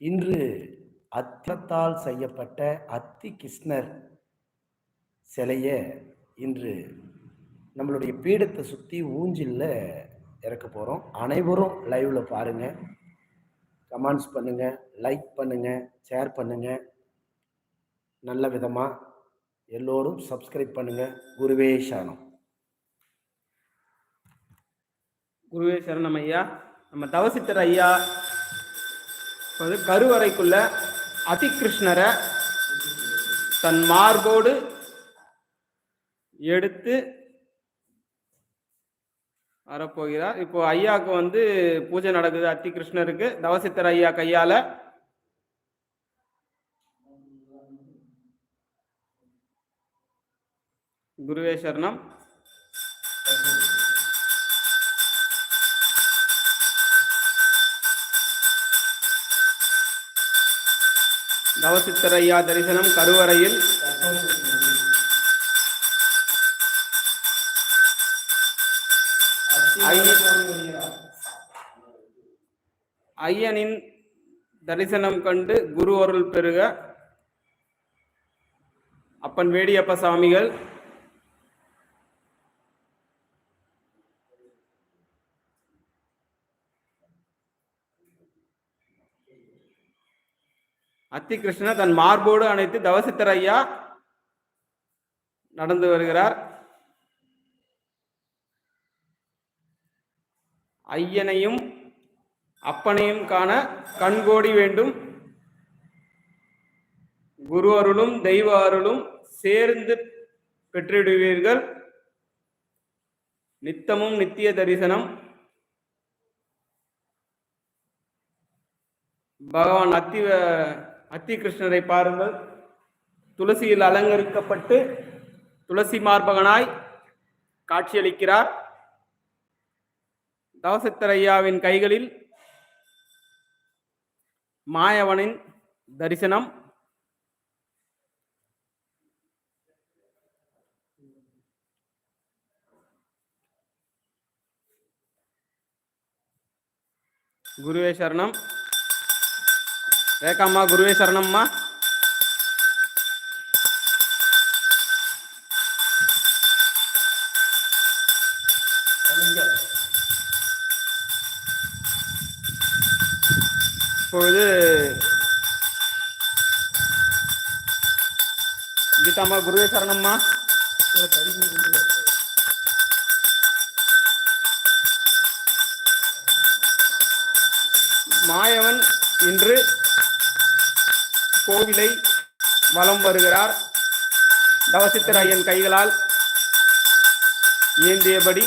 இன்று அத்தத்தால் செய்யப்பட்ட அத்தி கிருஷ்ணர் சிலையை இன்று நம்மளுடைய பீடத்தை சுற்றி ஊஞ்சில்ல இறக்க போகிறோம் அனைவரும் லைவில் பாருங்கள் கமெண்ட்ஸ் பண்ணுங்கள் லைக் பண்ணுங்கள் ஷேர் பண்ணுங்கள் நல்ல விதமாக எல்லோரும் சப்ஸ்கிரைப் பண்ணுங்கள் குருவே சரணம். குருவே சரணம் ஐயா. நம்ம தவசித்தர் ஐயா வந்து கருவறைக்குள்ள அதிகிருஷ்ணரை தன் மார்போடு எடுத்து வரப்போகிறார். இப்போ ஐயாவுக்கு வந்து பூஜை நடக்குது அத்திகிருஷ்ணருக்கு. தவசித்தர் ஐயா கையால குருவே சரணம். தவசித்தர் தரிசனம் கருவறையில். ஐயனின் தரிசனம் கண்டு குரு அருள் பெறுக. அப்பன் வேடியப்ப சாமிகள் அத்தி கிருஷ்ண தன் மார்போடு அணைத்து தவசித்தர் ஐயா நடந்து வருகிறார். ஐயனையும் அப்பனையும் காண கண்கோடி வேண்டும். குரு அருளும் தெய்வ அருளும் சேர்ந்து பெற்றிடுவீர்கள். நித்தமும் நித்திய தரிசனம். பகவான் அத்தி அத்தி கிருஷ்ணரை பாருங்கள். துளசியில் அலங்கரிக்கப்பட்டு துளசி மார்பகனாய் காட்சியளிக்கிறார். தவசத்தரையாவின் கைகளில் மாயவனின் தரிசனம். குருவே சரணம். ரேகாம்மா குருவே சரணம்மா. இப்பொழுது கீதாம்மா குருவே சரணம்மா. தவசித்தர் ஐயன் கைகளால் ஏந்தியபடி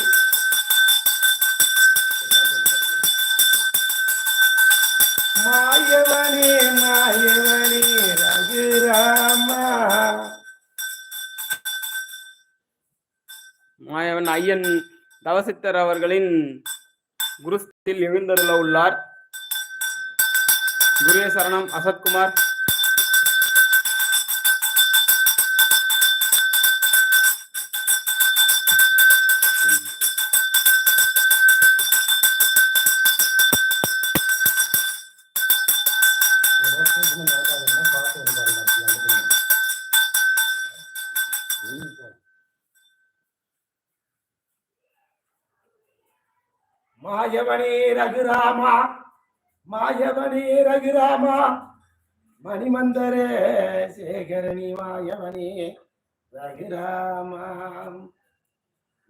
மாயவனே மாயவனே ரகுராமா. மாயவன் ஐயன் தவசித்தர் அவர்களின் குருஸ்தில் எழுந்தருள உள்ளார் குருவே சரணம் அசத்குமார். மாயவனே ரகுராமா மாயவனே ரகுராமா மணிமந்தரே சேகரணி மாயவனே ரகுராமா.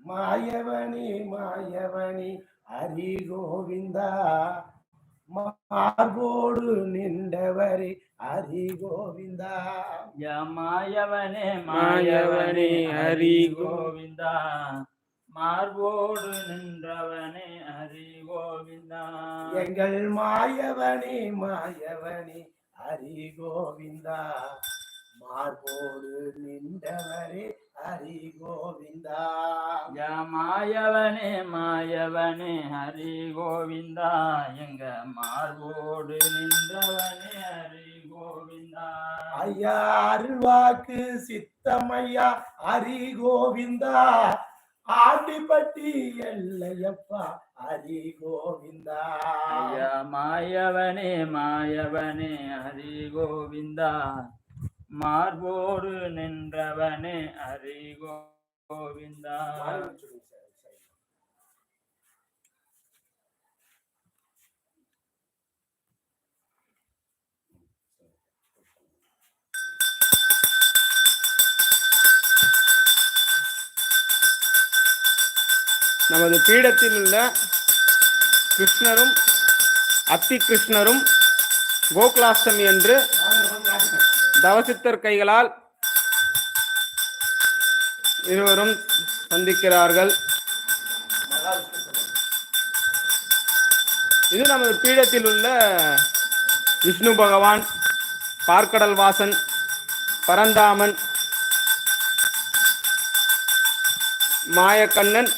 மாயவனே மாயவனே ஹரி கோவிந்தா மார்போடு நின்றவரே ஹரி கோவிந்தா மாயவனே மாயவனே ஹரி கோவிந்தா மார்போடு நின்றவனே ஹரி கோவிந்தா எங்கள் மாயவனே மாயவனே ஹரி கோவிந்தா மார்போடு நின்றவரே ஹரி கோவிந்தா யா மாயவனே மாயவனே ஹரி கோவிந்தா எங்க மார்போடு நின்றவனே ஹரி கோவிந்தா ஐயா அருள்வாக்கு சித்தமையா ஹரி கோவிந்தா ஆண்டிப்பட்டி எல்லையப்பா ஹரி கோவிந்தா ஐயா மாயவனே மாயவனே ஹரி கோவிந்தா மார்போடு நின்றவனே ஹரி கோவிந்தா நமது பீடத்தில் உள்ள கிருஷ்ணரும் அத்தி கிருஷ்ணரும் கோகுலாஷ்டமி என்று தவசித்தர் கைகளால் இருவரும் சந்திக்கிறார்கள். இது நமது பீடத்தில் உள்ள விஷ்ணு பகவான் பார்க்கடல் வாசன் பரந்தாமன் மாயக்கண்ணன்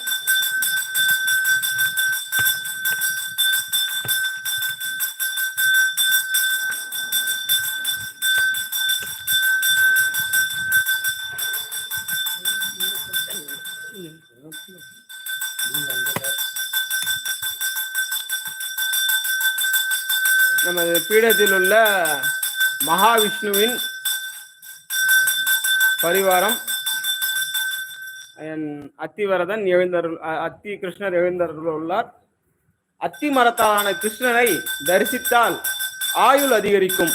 நமது பீடத்தில் உள்ள மகாவிஷ்ணுவின் பரிவாரம் என் அத்திவரதன் எழுந்தருள் அத்தி கிருஷ்ணர் எழுந்தருளுள்ளார் அத்தி மரத்தாலான கிருஷ்ணனை தரிசித்தால் ஆயுள் அதிகரிக்கும்.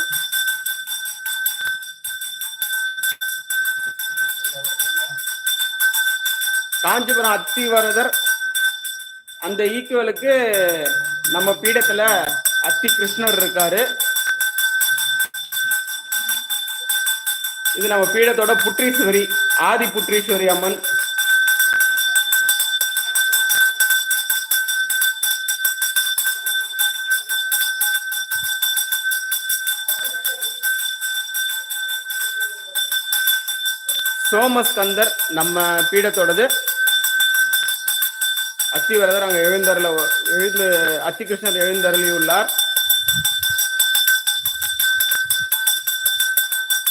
காஞ்சிபுரம் அத்திவரதர் அந்த ஈக்குவலுக்கு நம்ம பீடத்துல அத்தி கிருஷ்ணர் இருக்காரு. இது நம்ம பீடத்தோட புற்றீஸ்வரி ஆதி புற்றீஸ்வரி அம்மன். சோமஸ்கந்தர் நம்ம பீடத்தோடது. அத்திவரதர் அங்கே எழுந்தருள எழுந்து அத்திகிருஷ்ணர் எழுந்தருளி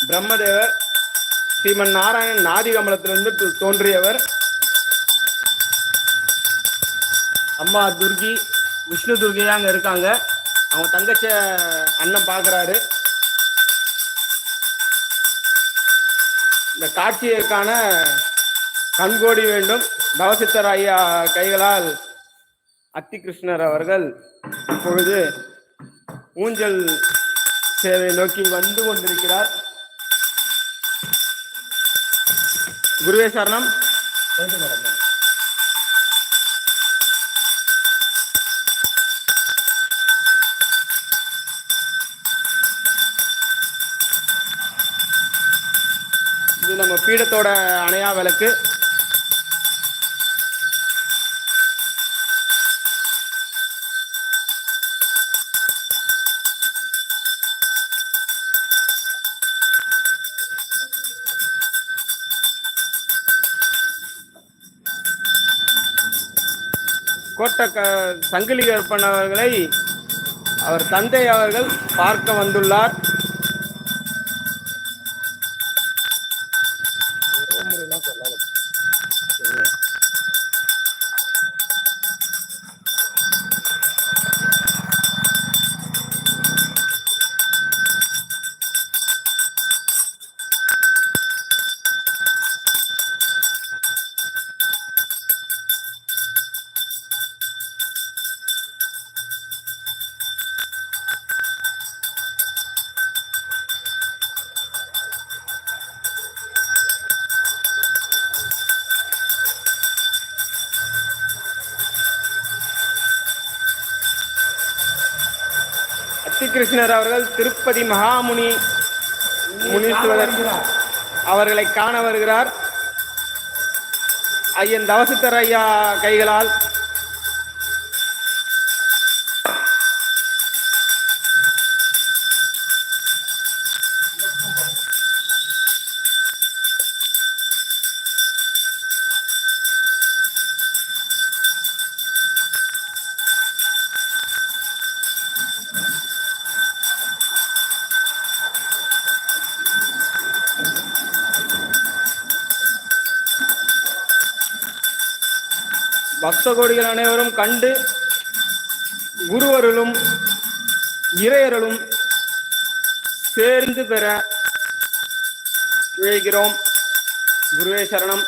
பிரம்மதேவர் ஸ்ரீமன் நாராயணன் நாதிகமலத்திலிருந்து கமலத்திலிருந்து தோன்றியவர். அம்மா துர்கி விஷ்ணு துர்கியா அங்க இருக்காங்க. அவங்க தங்கச்ச அண்ணன் பாக்குறாரு. இந்த காட்சியை காண கண்கோடி வேண்டும். நவசித்தர் ஐயா கைகளால் அத்தி கிருஷ்ணர் அவர்கள் இப்பொழுது ஊஞ்சல் சேவை நோக்கி வந்து கொண்டிருக்கிறார். குருவே சரணம். இது நம்ம பீடத்தோட அணையா விளக்கு. சங்கிலி கற்பனவர்களை அவர் தந்தை அவர்கள் பார்க்க வந்துள்ளார். கிருஷ்ணர் அவர்கள் திருப்பதி மகாமுனி முனீஸ்வரர் அவர்களை காண வருகிறார். ஐயன் தவசித்தர் ஐயா கைகளால் பக்த கோடிகள் அனைவரும் கண்டு குருவருளும் இறையருளும் சேர்ந்து பெற விழைகிறோம். குருவே சரணம்.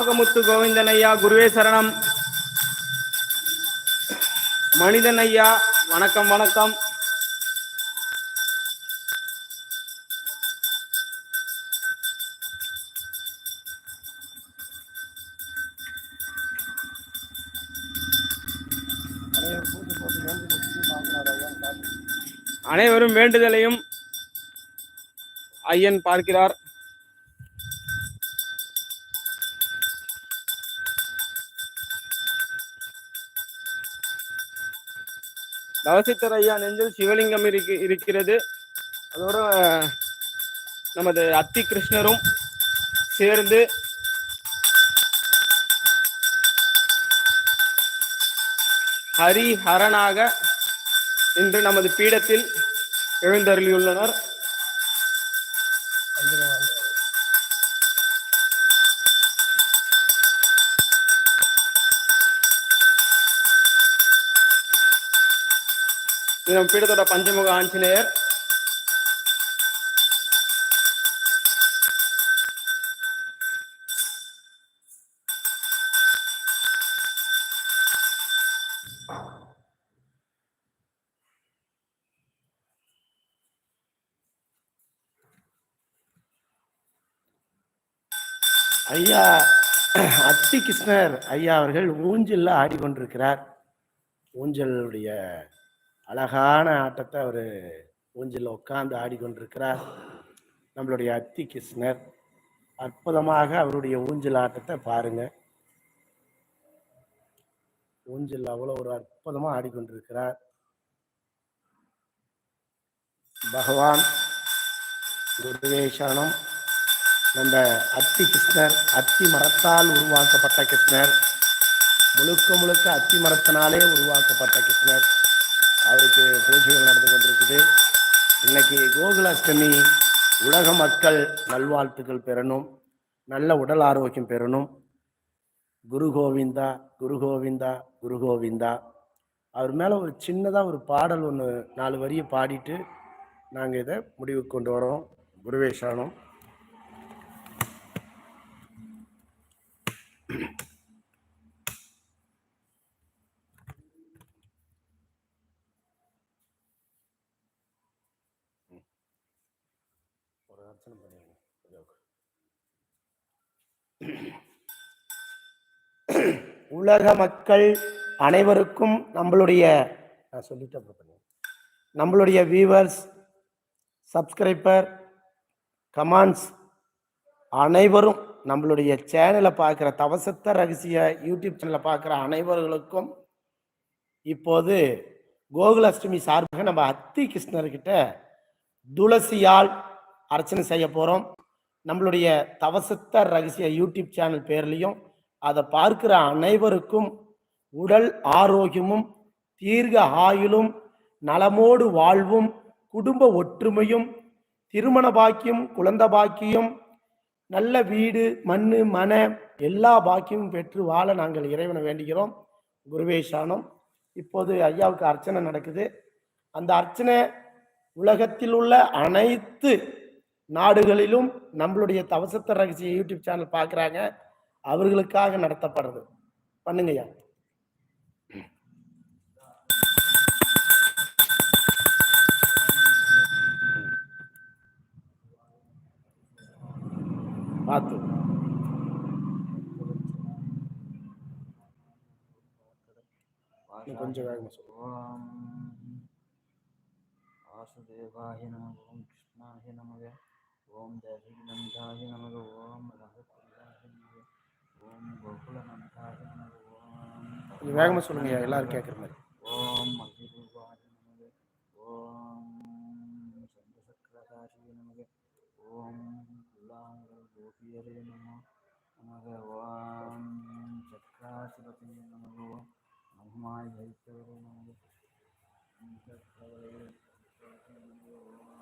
நாகமுத்து கோவிந்தன் ஐயா குருவே சரணம். மனிதன் ஐயா வணக்கம் வணக்கம். அனைவரும் வேண்டுதலையும் ஐயன் பார்க்கிறார். தவசித்தர் ஐயா நெஞ்சில் சிவலிங்கம் இருக்கு இருக்கிறது. அதோட நமது அத்தி கிருஷ்ணரும் சேர்ந்து ஹரிஹரனாக இன்று நமது பீடத்தில் எழுந்தருளியுள்ளனர். இது பீடத்தோட பஞ்சமுக ஆஞ்சநேயர். ஐயா அத்தி கிருஷ்ணர் ஐயா அவர்கள் ஊஞ்சல்ல ஆடிக்கொண்டிருக்கிறார். ஊஞ்சலுடைய அழகான ஆட்டத்தை அவர் ஊஞ்சில் உட்காந்து ஆடிக்கொண்டிருக்கிறார். நம்மளுடைய அத்தி கிருஷ்ணர். அற்புதமாக அவருடைய ஊஞ்சல் ஆட்டத்தை பாருங்க. ஊஞ்சல் அவ்வளோ ஒரு அற்புதமாக ஆடிக்கொண்டிருக்கிறார். பகவான் குருவே அந்த அத்தி கிருஷ்ணர் அத்தி மரத்தால் உருவாக்கப்பட்ட கிருஷ்ணர். முழுக்க முழுக்க அத்தி மரத்தினாலே உருவாக்கப்பட்ட கிருஷ்ணர். அவருக்கு பூஜைகள் நடந்து கொண்டிருக்குது. இன்னைக்கு கோகுலாஷ்டமி உலக மக்கள் நல்வாழ்த்துக்கள் பெறணும். நல்ல உடல் ஆரோக்கியம் பெறணும். குரு கோவிந்தா குரு கோவிந்தா குரு கோவிந்தா. அவர் மேலே ஒரு சின்னதாக ஒரு பாடல் ஒன்று நாலு வரியை பாடிட்டு நாங்கள் இதை முடிவுக்கு கொண்டு வரோம். குருவேஷானம் ஒரு அர்ச்சனை பண்ணிடுங்க ஐயாவுக்கு. உலக மக்கள் அனைவருக்கும் நம்மளுடைய நான் சொல்லிட்டேன் நம்மளுடைய வியூவர்ஸ் சப்ஸ்கிரைபர் கமாண்ட்ஸ் அனைவரும் நம்மளுடைய சேனலை பார்க்குற தவசத்த ரகசிய யூடியூப் சேனலை பார்க்குற அனைவர்களுக்கும் இப்போது கோகுலஷ்டமி சார்பாக நம்ம அத்தி கிருஷ்ணர்கிட்ட துளசியால் அர்ச்சனை செய்ய போகிறோம் நம்மளுடைய தவசத்த ரகசிய யூடியூப் சேனல் பேர்லேயும் அதை பார்க்கிற அனைவருக்கும் உடல் ஆரோக்கியமும் தீர்க்க ஆயுளும் நலமோடு வாழ்வும் குடும்ப ஒற்றுமையும் திருமண பாக்கியம் குழந்த பாக்கியம் நல்ல வீடு மண்ணு மன எல்லா பாக்கியமும் பெற்று வாழ நாங்கள் இறைவனை வேண்டுகிறோம். குருவேஷானம் இப்போது ஐயாவுக்கு அர்ச்சனை நடக்குது. அந்த அர்ச்சனை உலகத்தில் உள்ள அனைத்து நாடுகளிலும் நம்மளுடைய தவசத்த ரகசிய யூடியூப் சேனல் பார்க்குறாங்க. அவர்களுக்காக நடத்தப்படுறது. பண்ணுங்கய்யா. பார்த்து. கொஞ்சம் வேகமாக சொல்லு. ஓம் வாசுதேவாய நமக ஓம் கிருஷ்ணாய நமக ஓம் தேவகிநந்தாய நமக ஓம் ராகப்பிரியாய நமக ஓம் கோகுலநந்தாய நமக ஓம் கொஞ்சம் வேகமாக சொல்லுங்கய்யா எல்லாரும் கேட்குற மாதிரி. ஓம் மகிரூபாய நமக ஓம் சந்திரசக்கரதாரிய நமக ஓம் குலாங்க கோபியரே நம நமக ஓம் சக்கராசுரதே நமக ஓம் மகமாய் வைத்தவரே நமது ஓம்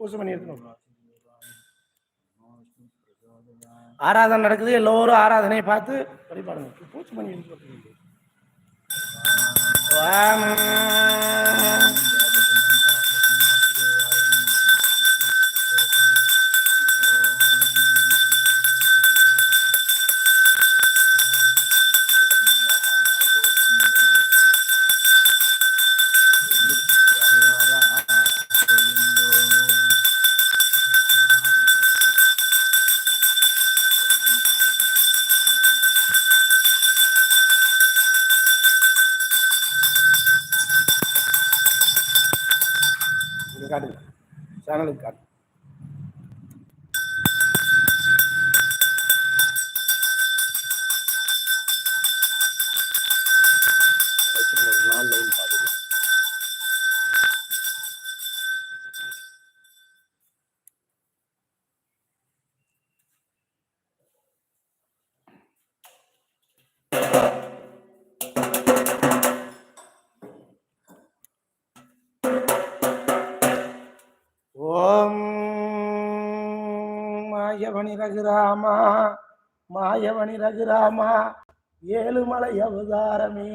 பூசை பண்ணி எடுத்துக்கணும் ஆராதனை நடக்குது எல்லோரும் ஆராதனையை பார்த்து வழிபாடுங்க. பூச்சி பண்ணி எடுத்து சேனலுக்கு மாயவனி ரகுராமா மாயவனி ரகுராமா ஏழுமலை அவதாரமே.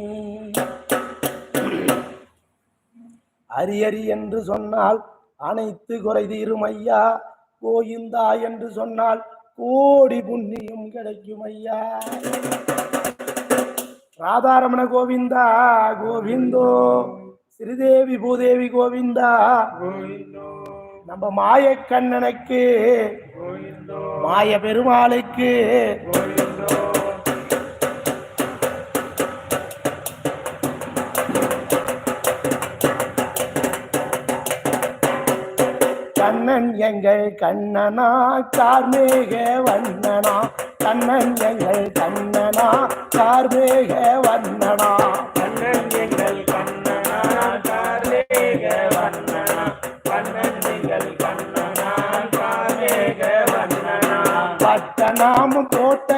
அரியரி என்று சொன்னால் அனைத்து குறை தீரும் ஐயா. கோயிந்தா என்று சொன்னால் கோடி புண்ணியம் கிடைக்கும் ஐயா. ராதாரமண கோவிந்தா கோவிந்தோ. ஸ்ரீதேவி பூதேவி கோவிந்தா. நம்ம மாய கண்ணனுக்கு மாய பெருமாளுக்கு கண்ணன் எங்கள் கண்ணனா கார்மேக வண்ணனா. கண்ணன் எங்கள் கண்ணனா கார்மேக வண்ணனா.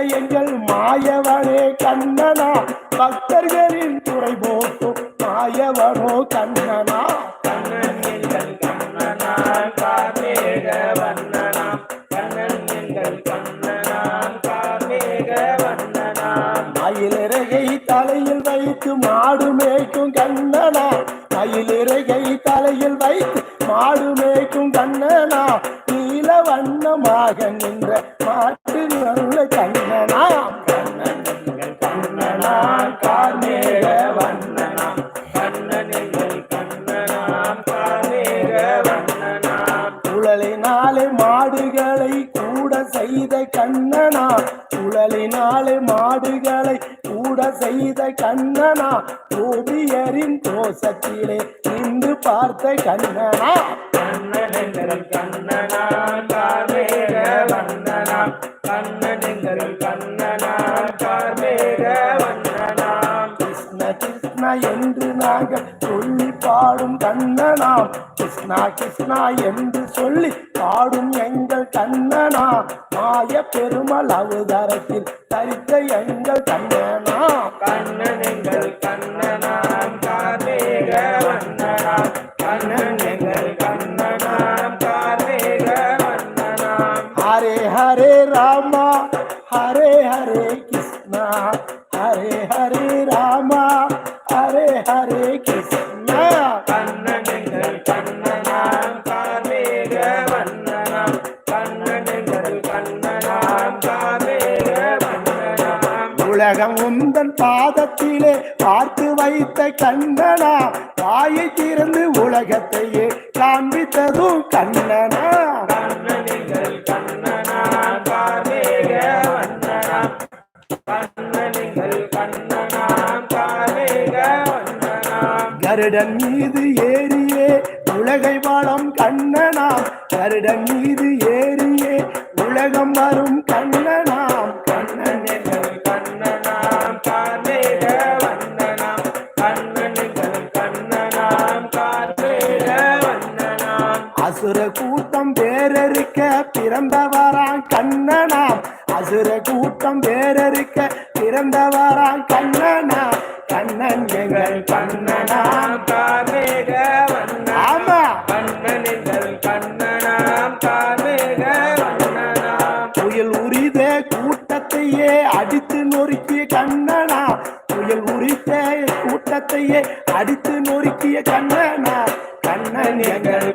எங்கள் மாயவனே கண்ணனா. பக்தர்களின் துறை போக்கும் மாயவனோ கண்ணனா. கண்ணன் எங்கள் கண்ணனா கார்மேக வண்ணனா. கண்ணன் எங்கள் கண்ணனா கார்மேக வண்ணனா. மயிலிறகை தலையில் வைத்து மாடு மேய்க்கும் கண்ணனா. செய்த கண்ணனா. குழலினாலே மாடுகளை கூட செய்த கண்ணனா. கோபியரின் கோஷத்திலே நின்று பார்த்த கண்ணனா. கிருஷ்ணா என்று சொல்லி பாடும் எங்கள் கண்ணனா. மாய பெருமல் அவதாரத்தில் தரித்த எங்கள் கண்ணனா. கண்ணன் எங்கள் கண்ணன். வைத்த கண்ணனா வாயை திறந்து உலகத்தையே காண்பித்ததும் கண்ணனா. கண்ணனா கண்ணனா கருடன் மீது ஏறியே உலகை வாழும் கண்ணனாம் கருடன் மீது ஏறியே உலகம் வரும் அடித்து நொறுக்கிய கண்ணனா கண்ணன் எங்கள்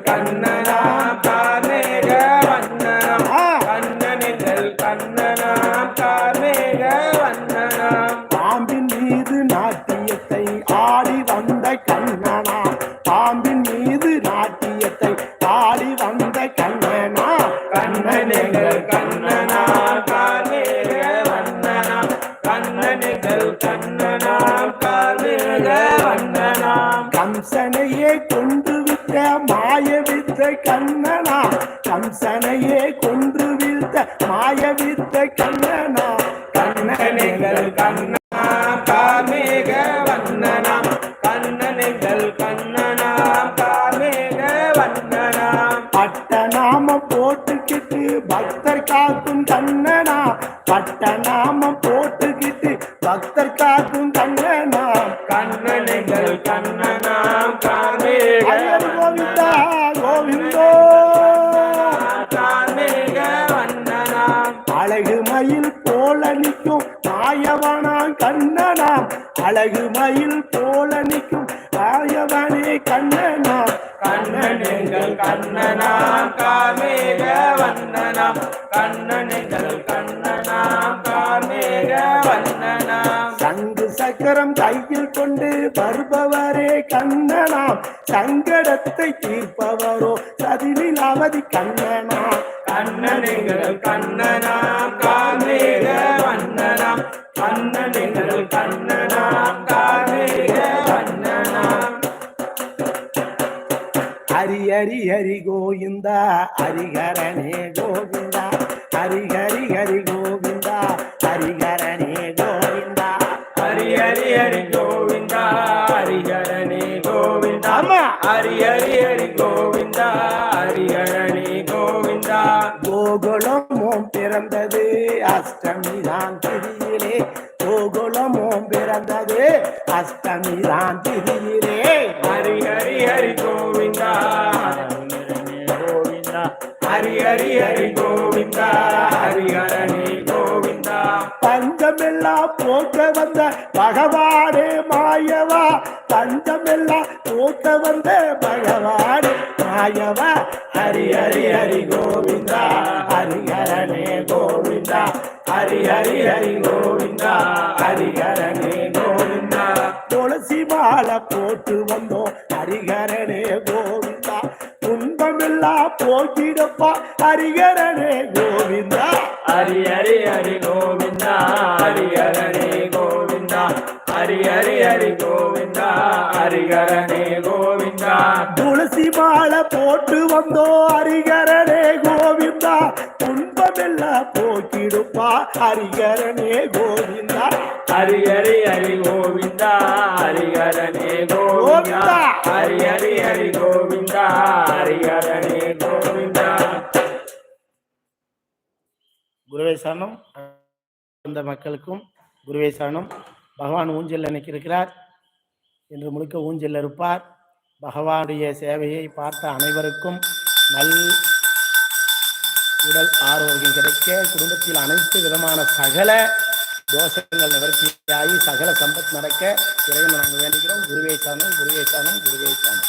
தீர்ப்பவரோ சதிலில் அவதி கண்ணனா கண்ணனிகள் கண்ணனாம் கார்மேக வண்ணனாம் கண்ணனிகள் கண்ணனாம் கார்மேக வண்ணனாம் ஹரி ஹரி ஹரி கோவிந்தா. ஹரிஹரனே கோவிந்தா ஹரி அஷ்டமி தான் திதியிலே ஹரி ஹரி ஹரி கோவிந்தா கோவிந்தா. ஹரி ஹரி ஹரி கோவிந்தா. ஹரிஹரனே கோவிந்தா பஞ்சமெல்லாம் போக்க வந்த பகவானே மாயவா. பஞ்சமெல்லாம் போக்க வந்த பகவானே மாயவா. ஹரி ஹரி ஹரி கோவிந்தா. ஹரிஹரனே கோவிந்தா. ஹரி ஹரி ஹரி கோவிந்தா. துளசி மாலை போட்டு வந்தோம். ஹரிஹரனே கோவிந்தா துன்பமெல்லாம் போக்கிடப்பா ஹரிஹரனே கோவிந்தா. ஹரி ஹரி ஹரி கோவிந்தா ஹரிஹரனே கோவிந்தா ஹரி ஹரி ஹரி கோவிந்தா ஹரிஹரனே கோவிந்தா. துளசி மாலை போட்டு வந்தோம். ஹரிகரனே துன்பமெல்லாம் போக்கிடுப்பா. ஹரிகரனே கோவிந்தா. ஹரி ஹரி ஹரி கோவிந்தா ஹரிஹரனே கோவிந்தா. கோவிந்தா. ஹரி ஹரி ஹரி கோவிந்தா ஹரிஹரனே கோவிந்தா. குருவே அந்த மக்களுக்கும் குருவே சரணம் பகவான் ஊஞ்சல் அன்னைக்கு இருக்கிறார் என்று முழுக்க ஊஞ்சல் இருப்பார். பகவானுடைய சேவையை பார்த்த அனைவருக்கும் நல் உடல் ஆரோக்கியம் கிடைக்க குடும்பத்தில் அனைத்து விதமான சகல தோஷங்கள் நிவர்த்தியாகி சகல சம்பத் நடக்க இறைவன் நாங்கள் வேண்டுகிறோம். குருவே சாணம் குருவே சாணம் குருவே சாணம்